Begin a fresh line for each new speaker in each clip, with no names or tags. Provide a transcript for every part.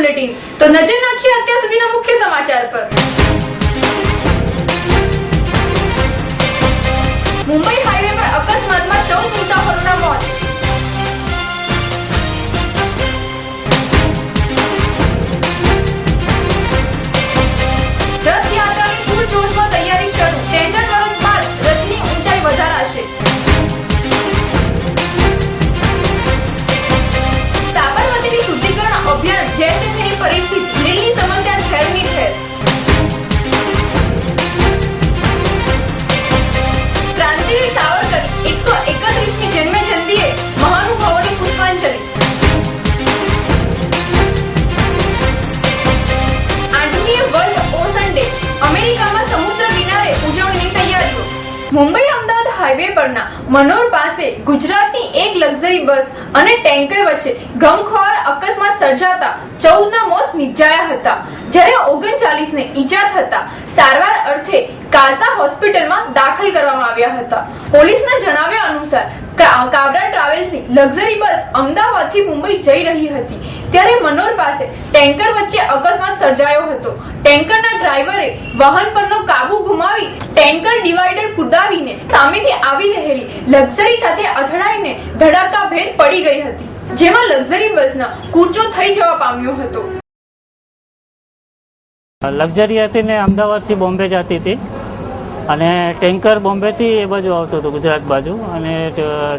Bulletin. તો નજર નાખીએ અત્યાર સુધીના મુખ્ય સમાચાર પર. મુંબઈ હાઈવે પર અકસ્માતમાં ચૌદ મુસાફરોના મોત. મુંબઈ અમદાવાદ હાઈવે પરના મનોર પાસે ગુજરાતની એક લક્ઝરી બસ અને ટેન્કર વચ્ચે ગમખોર અકસ્માત સર્જાતા ચૌદના મોત નિપજાયા હતા. જ્યારે ઓગણચાલીસ ને ઈજા થતા સારવાર અર્થે કાસા હોસ્પિટલમાં દાખલ કરવામાં આવ્યા હતા. પોલીસના જણાવ્યા અનુસાર કાબરા ટ્રાવેલ્સની લક્ઝરી બસ અમદાવાદથી મુંબઈ જઈ રહી હતી. ત્યારે મનોર પાસે ટેન્કર વચ્ચે અકસ્માત સર્જાયો હતો. ટેન્કરના ડ્રાઈવરે વાહન પરનો કાબુ ગુમાવી ટેન્કર ડિવાઈડર કુદાવીને સામેથી આવી રહેલી લક્ઝરી સાથે અથડાઈને ધડાકાભેર પડી ગઈ હતી, જેમાં લક્ઝરી બસના કૂચો થઈ જવા પામ્યો હતો.
લક્ઝરી હતી ને અમદાવાદથી બોમ્બે જતી હતી. અને ટેન્કર બોમ્બેથી એ બાજુ આવતું હતું ગુજરાત બાજુ. અને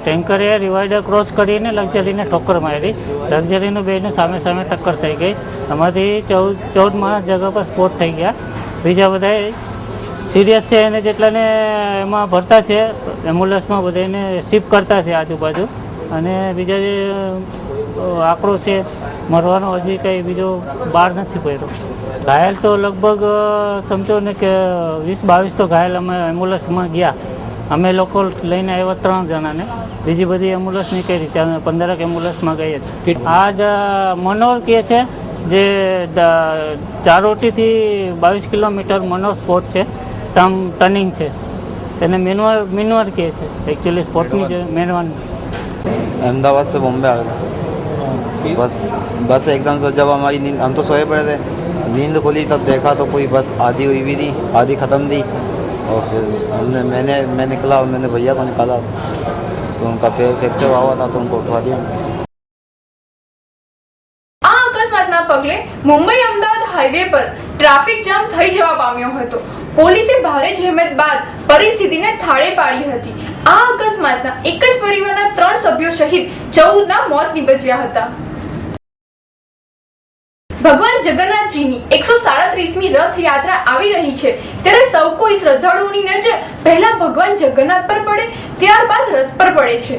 ટેન્કરે રિવાઈડર ક્રોસ કરીને લક્ઝરીને ઠોકર મારી. લક્ઝરીનું બેનું સામે સામે ટક્કર થઈ ગઈ. એમાંથી ચૌદ ચૌદ માણસ જગા પર સ્પોટ થઈ ગયા. બીજા બધા સિરિયસ છે અને જેટલાને એમાં ભરતા છે એમ્બ્યુલન્સમાં બધાને શિફ્ટ કરતા છે આજુબાજુ. અને બીજા જે આંકડો છે, મરવાનો હજી કંઈ બીજો બહાર નથી પડ્યો. ઘાયલ તો લગભગ અ, સમજો ને કે વીસ બાવીસ તો ઘાયલ અમે એમ્બ્યુલન્સમાં ગયા અમે લોકો લઈને આવ્યા ત્રણ જણાને બીજી બધી એમ્બ્યુલન્સ નીકળી ચાર પંદરક એમ્બ્યુલન્સમાં ગઈ હતી આજ અ, મનોર કે છે જે દ- ચારોટીથી બાવીસ કિલોમીટર મનોર સ્પોટ છે ટર્મ ટર્નિંગ છે તેને મેનવર મેનવર કહે છે એકચ્યુઅલી સ્પોટની જે મેનવર
अहमदाबाद से बॉम्बे आ रहे थे बस बस एकदम से जब हमारी नींद हम तो सोए पड़े थे नींद खुली तब देखा तो कोई बस आधी हुई भी थी आधी ख़त्म थी और फिर हमने मैंने मैं निकला और मैंने भैया को निकाला तो उनका पैर फ्रैक्चर हुआ हुआ था तो उनको उठवा दिया
આ અકસ્માતના પગલે મુંબઈ અમદાવાદ હાઈવે પર ટ્રાફિક જામ થઈ જવા પામ્યો હતો પોલીસે ભારે જહેમત બાદ પરિસ્થિતિને થાળે પાડી હતી આ અકસ્માતના એક જ પરિવારના ત્રણ સભ્યો સહિત ચૌદના મોત નિપજ્યા હતા ભગવાન જગન્નાથજીની એકસો સાડત્રીસમી રથયાત્રા આવી રહી છે. ત્યારે સૌ કોઈ શ્રદ્ધાળુઓની નજર પહેલા ભગવાન જગન્નાથ પર પડે, ત્યારબાદ રથ પર પડે છે.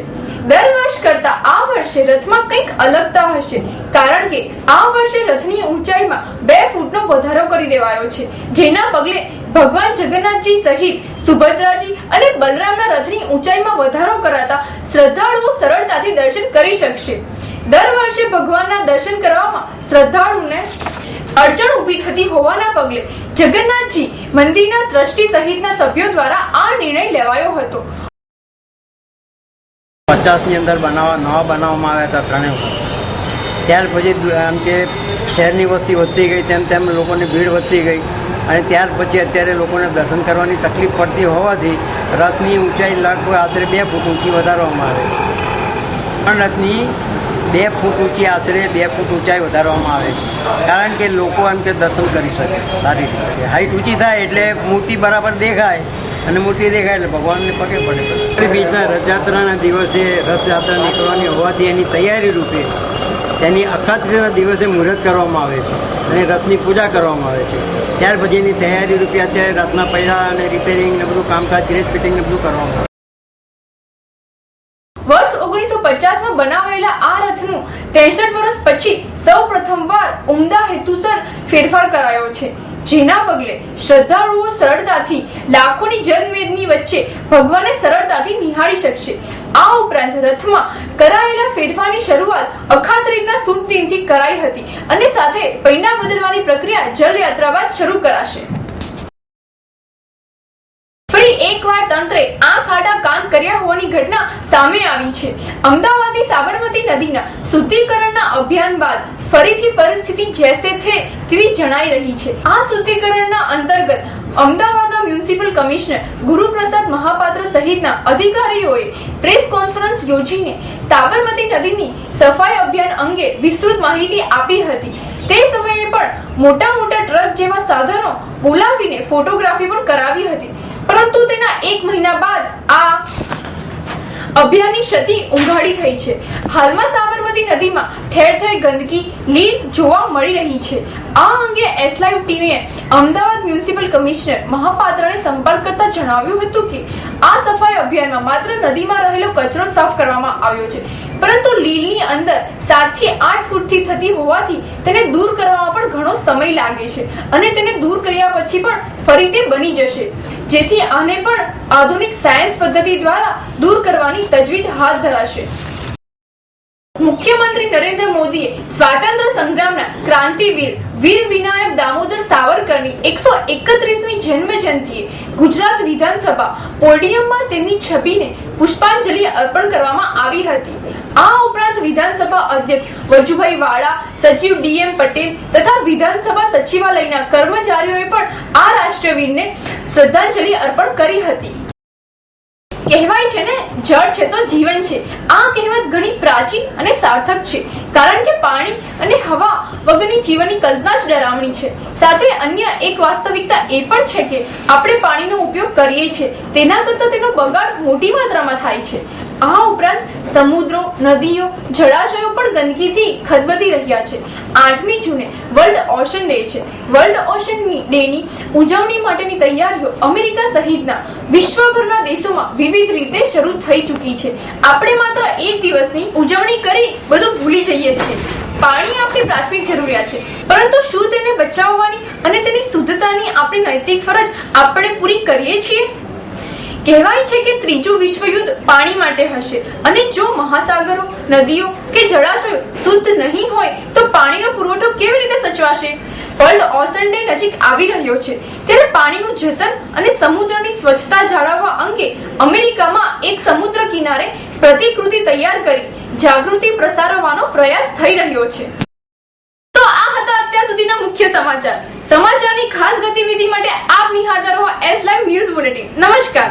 દર વર્ષ કરતા આ વર્ષે રથમાં કંઈક અલગતા હશે, કારણ કે આ વર્ષે રથની ઊંચાઈમાં બે ફૂટનો વધારો કરી દેવાયો છે. જેના પગલે ભગવાન જગન્નાથજી સહિત સુભદ્રાજી અને બલરામના રથની ઊંચાઈમાં વધારો કરાતા શ્રદ્ધાળુઓ સરળતાથી દર્શન કરી શકશે. દર વર્ષે ભગવાનના દર્શન કરવામાં શ્રદ્ધાળુને અડચણ ઊભી થતી હોવાના પગલે જગન્નાથજી મંદિરના ટ્રસ્ટી સહિતના સભ્યો દ્વારા આ નિર્ણય લેવાયો હતો.
પચાસની અંદર બનાવવા, નવા બનાવવામાં આવ્યા હતા ત્રણેય ત્યાર પછી આમ કે શહેરની વસ્તી વધતી ગઈ, તેમ તેમ લોકોની ભીડ વધતી ગઈ અને ત્યાર પછી અત્યારે લોકોને દર્શન કરવાની તકલીફ પડતી હોવાથી રથની ઊંચાઈ લગભગ આશરે બે ફૂટ ઊંચી વધારવામાં આવે. રથની બે ફૂટ ઊંચી આશરે બે ફૂટ ઊંચાઈ વધારવામાં આવે છે. કારણ કે લોકો એમ કે દર્શન કરી શકે, સારી રીતે. હાઈટ ઊંચી થાય એટલે મૂર્તિ બરાબર દેખાય અને મૂર્તિ દેખાય એટલે ભગવાનને પગે પડે. બીજના રથયાત્રાના દિવસે રથયાત્રા નીકળવાની હોવાથી એની તૈયારી રૂપે તેની અખાત્રીના દિવસે મુહૂર્ત કરવામાં આવે છે અને રથની પૂજા કરવામાં આવે છે. ત્યાર પછી એની તૈયારી રૂપે અત્યારે રથના પૈડા અને રિપેરિંગ ને બધું કામકાજ ગ્રેસ ફિટિંગ ને બધું કરવામાં આવે છે.
ઓગણીસો પચાસમાં બનાવાયેલા આ રથનું ત્રેસઠ વર્ષ પછી સૌ પ્રથમવાર ઉમદા હેતુસર ફેરફાર કરાયો છે. જેના પગલે શ્રદ્ધાળુઓ સરળતાથી લાખોની જનમેદની વચ્ચે ભગવાનને સરળતાથી નિહાળી શકશે. આ ઉપરાંત રથમાં કરાયેલા ફેરફારની શરૂઆત અખાત્રીજના શુભ દિનથી કરાઈ હતી અને સાથે પૈના બદલવાની પ્રક્રિયા જલયાત્રા બાદ શરૂ કરાશે. ફરી એકવાર તંત્રે આ આડા કાન કર્યા હોવાની ઘટના સામે આવી છે. અમદાવાદની સાબરમતી નદીના શુદ્ધિકરણના અભિયાન બાદ ફરીથી પરિસ્થિતિ જેસે થે તેવી જણાઈ રહી છે. આ શુદ્ધિકરણના અંતર્ગત અમદાવાદના મ્યુનિસિપલ કમિશનર ગુરુપ્રસાદ મહાપાત્ર સહિતના અધિકારીઓએ પ્રેસ કોન્ફરન્સ યોજીને સાબરમતી નદીની સફાઈ અભિયાન અંગે વિસ્તૃત માહિતી આપી હતી. તે સમયે પણ મોટા મોટા ટ્રક જેવા સાધનો બોલાવીને ફોટોગ્રાફી પણ કરાવી હતી. પરંતુ તેના એક મહિના બાદ આ અભિયાનની ક્ષતિ ઉઘાડી થઈ છે. હાલમાં સાબરમતી નદીમાં ઠેર ઠેર ગંદકી લીલ જોવા મળી રહી છે. આ અંગે એસ લાઈવ ટીવીએ અમદાવાદ મ્યુનિસિપલ કમિશનર મહાપાત્રને સંપર્ક કરતા જણાવ્યું હતું કે, આ સફાઈ અભિયાનમાં માત્ર નદીમાં રહેલો કચરો સાફ કરવામાં આવ્યો છે. પરંતુ લીલની અંદર 7 થી આઠ ફૂટથી થતી હોવાથી તેને દૂર કરવામાં પણ ઘણો સમય લાગે છે અને તેને દૂર કર્યા પછી પણ ફરી તે બની જશે. જેથી આને પણ આધુનિક સાયન્સ પદ્ધતિ દ્વારા દૂર કરવાની તજવીજ હાથ ધરાશે. મુખ્યમંત્રી નરેન્દ્ર મોદીએ સ્વાતંત્ર્ય સંગ્રામના ક્રાંતિવીર વીર વિનાયક દામોદર સાવરકરની એકસો એકત્રીસમી જન્મ જયંતિએ ગુજરાત વિધાનસભા પોડિયમમાં તેમની છબીને પુષ્પાંજલિ અર્પણ કરવામાં આવી હતી. આ ઉપરાંત વિધાનસભા અધ્યક્ષ વજુભાઈ વાળા, સચિવ ડીએમ પટેલ તથા વિધાનસભા સચિવાલયના કર્મચારીઓએ પણ આ રાષ્ટ્રવીરને શ્રદ્ધાંજલિ અર્પણ કરી હતી. કહેવાય છે ને, જળ છે તો જીવન છે. આ કહેવત ઘણી પ્રાચીન અને સાર્થક છે, કારણ કે પાણી અને હવા વગરની જીવનની કલ્પના જ ડરામણી છે. સાથે અન્ય એક વાસ્તવિકતા એ પણ છે કે, આપણે પાણીનો ઉપયોગ કરીએ છીએ, તેના કરતાં તેનો બગાડ મોટી માત્રામાં થાય છે. આ ઉપરાંત સમુદ્રો, નદીઓ, જળાશયો પણ ગંદકીથી ખદબદી રહ્યા છે. આઠમી જૂને વર્લ્ડ ઓશન ડે છે. વર્લ્ડ ઓશન ડેની ઉજવણી માટેની તૈયારીઓ અમેરિકા સહિતના વિશ્વભરના દેશોમાં વિવિધ રીતે શરૂ થઈ ચૂકી છે. આપણે માત્ર એક દિવસની ઉજવણી કરી બધું ભૂલી જઈએ છીએ. પાણી આપણી પ્રાથમિક જરૂરિયાત છે. પરંતુ શું તેને બચાવવાની અને તેની શુદ્ધતાની આપણી નૈતિક ફરજ આપણે પૂરી કરીએ છીએ? કહેવાય છે કે ત્રીજું વિશ્વયુદ્ધ પાણી માટે હશે. અને જો મહાસાગરો, નદીઓ કે જળાશયો શુદ્ધ નહીં હોય, તો પાણીનો પુરવઠો કેવી રીતે સચવાશે? વર્લ્ડ ઓશન ડે નજીક આવી રહ્યો છે. ત્યારે પાણીનું જતન અને સમુદ્રની સ્વચ્છતા જાળવવા અંગે અમેરિકામાં એક સમુદ્ર કિનારે પ્રતિકૃતિ તૈયાર કરી જાગૃતિ પ્રસારવાનો પ્રયાસ થઈ રહ્યો છે. તો આ હતા અત્યાર સુધીના મુખ્ય સમાચાર. સમાચારની ખાસ ગતિવિધિ માટે આપ નિહાળતા રહો એસ લાઈવ ન્યૂઝ બુલેટિન નમસ્કાર.